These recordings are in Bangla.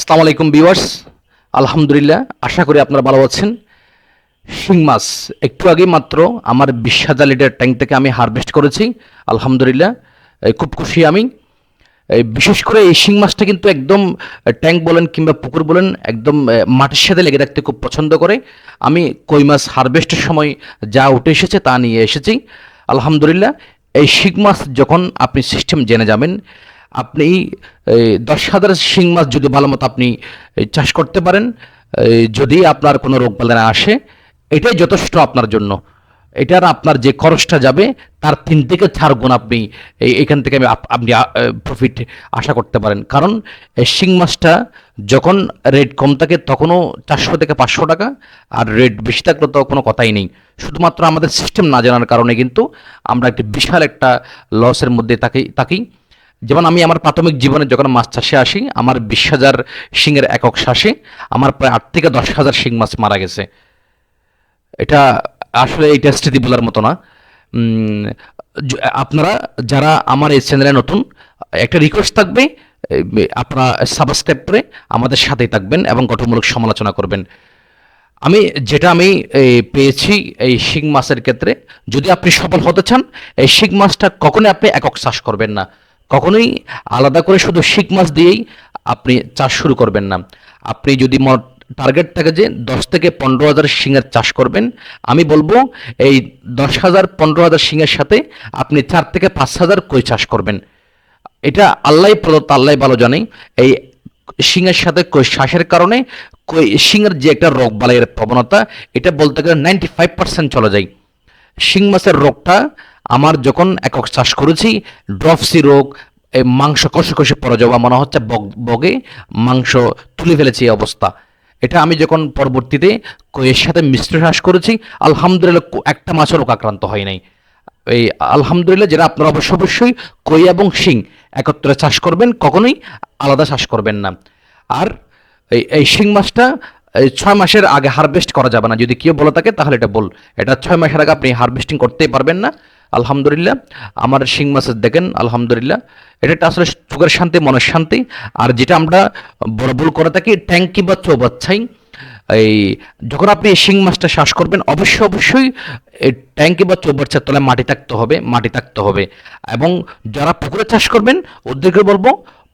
আসসালামু আলাইকুম ভিউয়ার্স। আলহামদুলিল্লাহ, আশা করি আপনারা ভালো আছেন। শিং মাছ, একটু আগে মাত্র আমার বিশ হাজার লিটার ট্যাঙ্ক থেকে আমি হারভেস্ট করেছি। আলহামদুলিল্লাহ খুব খুশি আমি। বিশেষ করে এই শিং মাছটা কিন্তু একদম ট্যাঙ্ক বলেন কিংবা পুকুর বলেন, একদম মাটির সাথে লেগে রাখতে খুব পছন্দ করে। আমি কই মাছ হারভেস্টের সময় যা উঠে এসেছে তা নিয়ে এসেছি। আলহামদুলিল্লাহ, এই শিং মাছ যখন আপনি সিস্টেম জেনে যাবেন আপনি দশ হাজার শিং মাছ যদি ভালো মতো আপনি চাষ করতে পারেন যদি আপনার কোনো রোগ বালাই আসে, এটাই যথেষ্ট আপনার জন্য। এটার আপনার যে খরচটা যাবে, তার তিন থেকে চার গুণ আপনি এখান থেকে আপনি প্রফিট আশা করতে পারেন। কারণ শিং মাছটা যখন রেট কম থাকে, তখনও চারশো থেকে পাঁচশো টাকা, আর রেট বেশি থাকলে তো কোনো কথাই নেই। শুধুমাত্র আমাদের সিস্টেম না জানার কারণে কিন্তু আমরা একটি বিশাল একটা লসের মধ্যে থাকি থাকি। যেমন আমি আমার প্রাথমিক জীবনে যখন মাছ চাষে আসি, আমার বিশ হাজার শিঙের একক শ্বাসে আমার প্রায় আট থেকে দশ হাজার শিং মাছ মারা গেছে। এটা আসলে এটা স্মৃতি বলার মতো না। আপনারা যারা আমার এই চ্যানেলে নতুন, একটা রিকোয়েস্ট থাকবে আপনারা সাবস্ক্রাইব করে আমাদের সাথেই থাকবেন এবং গঠনমূলক সমালোচনা করবেন। আমি, যেটা আমি পেয়েছি এই শিং মাছের ক্ষেত্রে, যদি আপনি সফল হতে চান, এই শিং মাছটা কখনোই আপনি একক চাষ করবেন না। কখনোই আলাদা করে শুধু শিং মাছ দিয়েই আপনি চাষ শুরু করবেন না। আপনি যদি টার্গেট থাকে যে দশ থেকে পনেরো হাজার শিঙের চাষ করবেন। আমি বলব এই দশ হাজার পনেরো হাজার শিঙের সাথে আপনি চার থেকে পাঁচ হাজার কই চাষ করবেন। এটা আল্লাহ প্রদত্ত আল্লাহ ভালো জানে। এই শিঙের সাথে কই শ্বাসের কারণে কই শিঙের যে একটা রোগ বালাইয়ের প্রবণতা, এটা বলতে গেলে নাইনটি ফাইভ পার্সেন্ট চলে যায়। শিং মাছের রোগটা আমার যখন একক চাষ করেছি, ড্রপসি রোগ, এই মাংস কষে কষে পড়ে যাওয়া মনে হচ্ছে বগ মাংস তুলে ফেলেছি এই অবস্থা। এটা আমি যখন পরবর্তীতে কইয়ের সাথে মিশ্র চাষ করেছি, আলহামদুলিল্লাহ একটা মাছের রোগ আক্রান্ত হয় নাই। এই আলহামদুলিল্লাহ যেটা আপনারা অবশ্য অবশ্যই কই এবং শিং একত্রে চাষ করবেন, কখনোই আলাদা চাষ করবেন না। আর এই এই শিং মাছটা ছয় মাসের আগে হারভেস্ট করা যাবে না। যদি কেউ বলে থাকে, তাহলে এটা বল। এটা ছয় মাসের আগে আপনি হারভেস্টিং করতেই পারবেন না। আলহামদুলিল্লাহ। আমার শিং মাছের দেখেন, আলহামদুলিল্লাহ। এটা আসলে চোখের শান্তি, মনের শান্তি। আর যেটা আমরা বড় ভুল করে থাকি ট্যাঙ্কি বা চৌবাচ্ছাই এই যখন আপনি শিং মাছটা শ্বাস করবেন, অবশ্যই অবশ্যই ট্যাঙ্কি বা চৌবাচ্চার তলায় মাটি থাকতে হবে, মাটি থাকতে হবে। এবং যারা পুকুরে চাষ করবেন, ওদেরকে বলব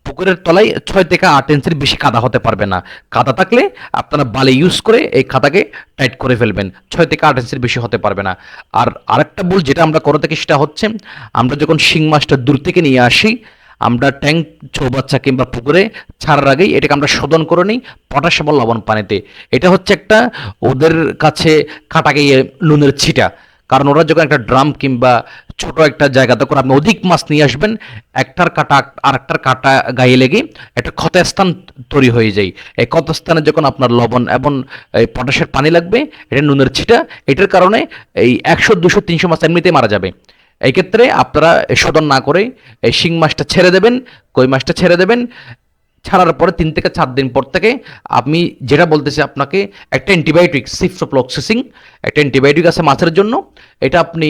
পুকুরের তলায় ছয় থেকে আট ইঞ্চির বেশি কাদা হতে পারবে না। কাদা থাকলে আপনারা বালি ইউজ করে এই খাতাকে টাইট করে ফেলবেন। ছয় থেকে আট ইঞ্চির বেশি হতে পারবে না। আর আরেকটা ভুল যেটা আমরা করে থাকি সেটা হচ্ছে, আমরা যখন শিং মাছটা দূর থেকে নিয়ে আসি, আমরা ট্যাঙ্ক চৌবাচ্চা কিংবা পুকুরে ছাড়ার আগেই এটাকে আমরা শোধন করে নিই পটাশ এবং লবণ পানিতে। এটা হচ্ছে একটা ওদের কাছে কাটা গিয়ে নুনের ছিটা। কারণ ওরা যখন একটা ড্রাম কিংবা ছোট একটা জায়গাতে করে আপনি অধিক মাছ নিয়ে আসবেন, একটার কাটা আর একটার কাটা গায়ে লেগে একটা ক্ষতস্থান তৈরি হয়ে যায়। এই ক্ষতস্থানে যখন আপনার লবণ এবং এই পটাশের পানি লাগবে, এটা নুনের ছিটা, এটার কারণে এই একশো, দুশো, তিনশো মাছ এমনিতেই মারা যাবে। এই ক্ষেত্রে আপনারা শোধন না করে এই শিং মাছটা ছেড়ে দেবেন, কই মাছটা ছেড়ে দেবেন ছাড়ার পরে তিন থেকে চার দিন পর থেকে আমি যেটা বলতেছি আপনাকে, একটা অ্যান্টিবায়োটিক সিফ্রোফ্লক্সিসিং একটা অ্যান্টিবায়োটিক আছে মাছের জন্য। এটা আপনি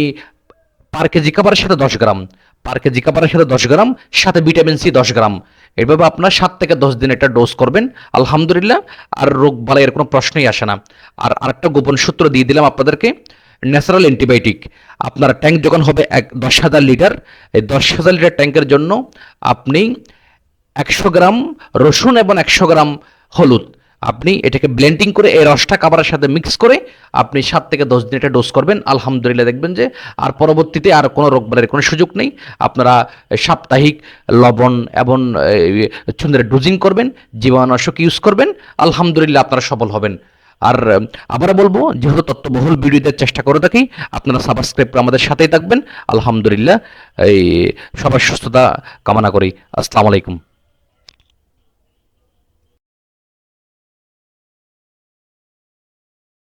পার কেজি খাবারের সাথে দশ গ্রাম পার কেজি খাবারের সাথে দশ গ্রাম, সাথে ভিটামিন সি দশ গ্রাম। এভাবে আপনার সাত থেকে দশ দিন একটা ডোজ করবেন। আলহামদুলিল্লাহ, আর রোগ বালাইয়ের কোনো প্রশ্নই আসে না। আর আরেকটা গোপন সূত্র দিয়ে দিলাম আপনাদেরকে ন্যাচারাল অ্যান্টিবায়োটিক আপনার ট্যাঙ্ক যখন হবে এক দশ হাজার লিটার এই দশ হাজার লিটার ট্যাঙ্কের জন্য আপনি একশো গ্রাম রসুন এবং একশো গ্রাম হলুদ। আপনি এটাকে ব্লেন্ডিং করে এই রসটা খাবারের সাথে মিক্স করে আপনি সাত থেকে দশ দিন এটা ডোজ করবেন। আলহামদুলিল্লাহ দেখবেন যে আর পরবর্তীতে আর কোনো রোগবালের কোনো সুযোগ নেই। আপনারা সাপ্তাহিক লবণ এবং চন্দ্রের ডোজিং করবেন, জীবাণুনাশক ইউজ করবেন, আলহামদুলিল্লাহ আপনারা সফল হবেন। আর আবার বলব, যেহেতু তত্ত্ববহুল ভিডিও দেওয়ার চেষ্টা করে থাকি, আপনারা সাবস্ক্রাইব করে আমাদের সাথেই থাকবেন। আলহামদুলিল্লাহ, এই সবার সুস্থতা কামনা করি। আসসালামু আলাইকুম।